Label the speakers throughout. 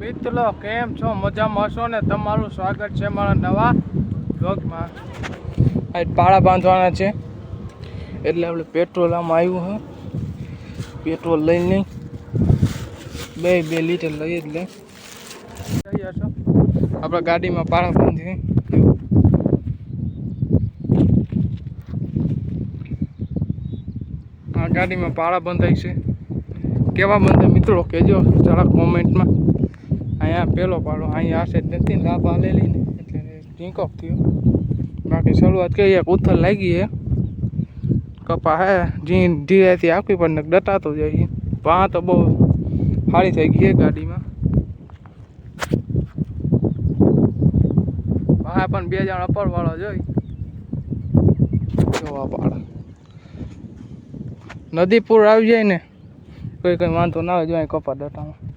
Speaker 1: મિત્રો કેમ છો? મજામાં હશો ને? તમારું સ્વાગત છે મારા નવા બ્લોગમાં આ પાળા બાંધવાના છે. એટલે આપણે પેટ્રોલ આમાં આવ્યું છે પેટ્રોલ લઈ લઈ બે બે લીટર લઈ જ લઈ જઈ હશો આપણે ગાડીમાં પાળા બાંધી આ ગાડીમાં પાળા બંધાય છે. કેવા બંધાય? મિત્રો કહેજો. જરા કોમેન્ટમાં અહીંયા પેલો પાડો અહીંયા આશે જ નથી લાભ આલેલી ને એટલે ટીંકોક થયો. બાકી શરૂઆત કરી એક ઉથલ લાગી હે. કપા હે જી ધીરેથી આપવી પણ ડટાતો જાય પા તો બહુ સારી થઈ ગઈ છે ગાડીમાં. હા પણ બે જણ અપરવાળો જોઈ જોવા પાડા નદી પૂર આવી જાય ને, કોઈ કોઈ વાંધો ના આવે, જો અહીં કપા ડટામાં.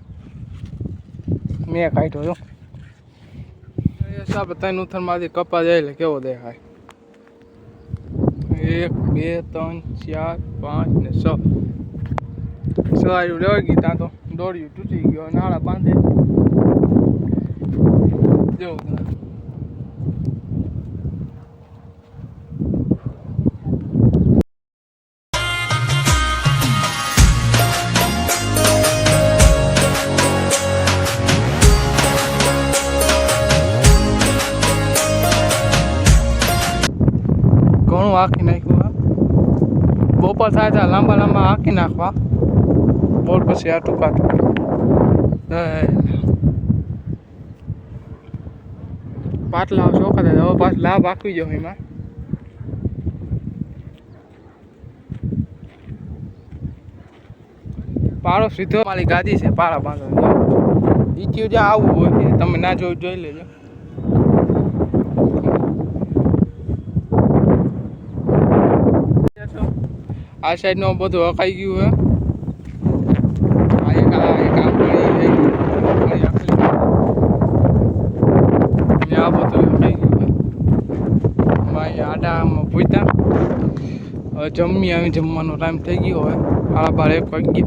Speaker 1: મેં કાઢ્યો, જો. આપણે ત્રણ ઉથરમાંથી કપા જાય એટલે કેવો દેખાય? એક, બે, ત્રણ, ચાર, પાંચ ને છ. છ આવ્યું લેવા ગઈ ત્યાં તો. દોડ્યું, તૂટી ગયો, નાળા બાંધે. જો ઘણું હાંકી નાખ્યું બપોર થાય ત્યાં લાંબા લાંબા હાંકી નાખવા. બોલ પછી આ ટૂંકા ટૂંકા પાટલા ચોખા થાય હવે પાછ લાભ આપી જાઉં એમાં. પાડો સીધો. મારી ગાદી છે પાળા બાંધો ઈચ્યું જ્યાં આવવું હોય તમે ના જોઈ જોઈ લેજો. આ સાઈડનું બધું હકાઈ ગયું હે. આ એક આ એક આ બધું હકાઈ ગયું ભાઈ આડામાં પૂછતા હવે જમી આવી જમવાનો ટાઈમ થઈ ગયો હોય સાડા બાર એક વાગી.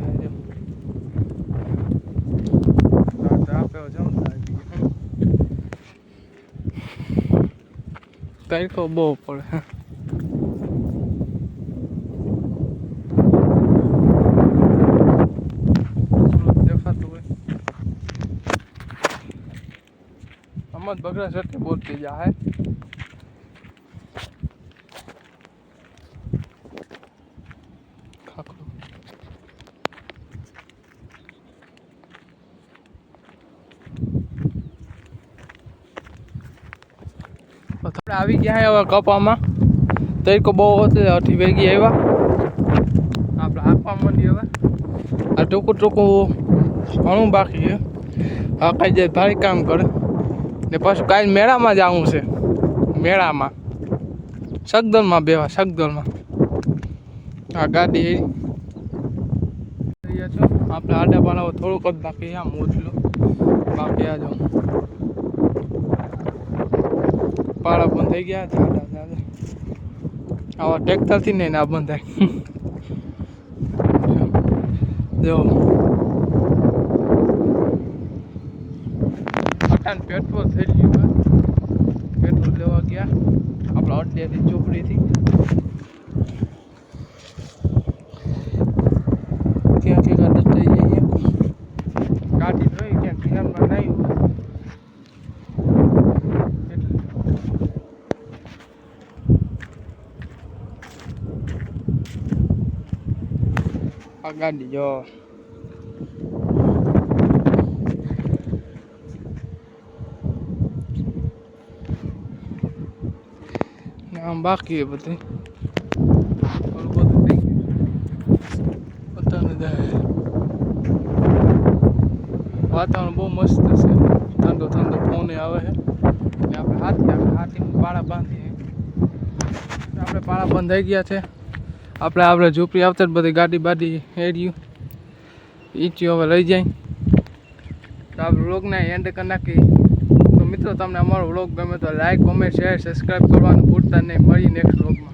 Speaker 1: તડકો બહુ પડે થોડુંક દેખાતું હોય અમદ બગડા સટકે બોલતી જા હે. થોડા આવી ગયા હવે કપામાં. તરીકો બહુ હતો અઠી ભેગી આવ્યા. આપણે આપવા માંડી હવે. આ ટૂંકું ટૂંકું ઘણું બાકી છે. આ કાંઈ જાય ભારે કામ કરે. ને પાછું કાંઈ મેળામાં જ આવવું છે. મેળામાં. સગદલમાં બેવા સગદલમાં આ ગાડી આપણે આડા પાડા થોડુંક જ બાકી છે, આમ ઓછલું બાકી આ જો. પાડા બંધ થઈ ગયા છે આવા ટ્રેક્ટરથી નહીં ના બંધ થાય જો. આટાને પેટ્રોલ થઈ ગયું પેટ્રોલ લેવા ગયા. આપણા અડ્ડેથી ચોપડીથી. ક્યાં થઈ જઈએ ગાડી થઈ ક્યાંક ધ્યાનમાં નહીં હોય. આ ગાડી જો આમ બાકી છે બધી. વાતાવરણ બહુ મસ્ત છે. ઠંડો ઠંડો પવન આવે છે. ને આપણે હાથી, આપણે હાથીમાં પાળા બાંધીએ. આપણે પાળા બંધાઈ ગયા છે. આપણે આપણે ઝૂંપડી આવતા જ બધી ગાડી બાડી હેડ્યું. ઈચ્યું હવે લઈ જાય. તો આપણે રોગના એન્ડ કરી નાખી તો મિત્રો, તમને અમારો વ્લોગ ગમે તો લાઈક કોમેન્ટ શેર સબસ્ક્રાઈબ કરવાનું ભૂલતા નહીં. મળી નેક્સ્ટ વ્લોગમાં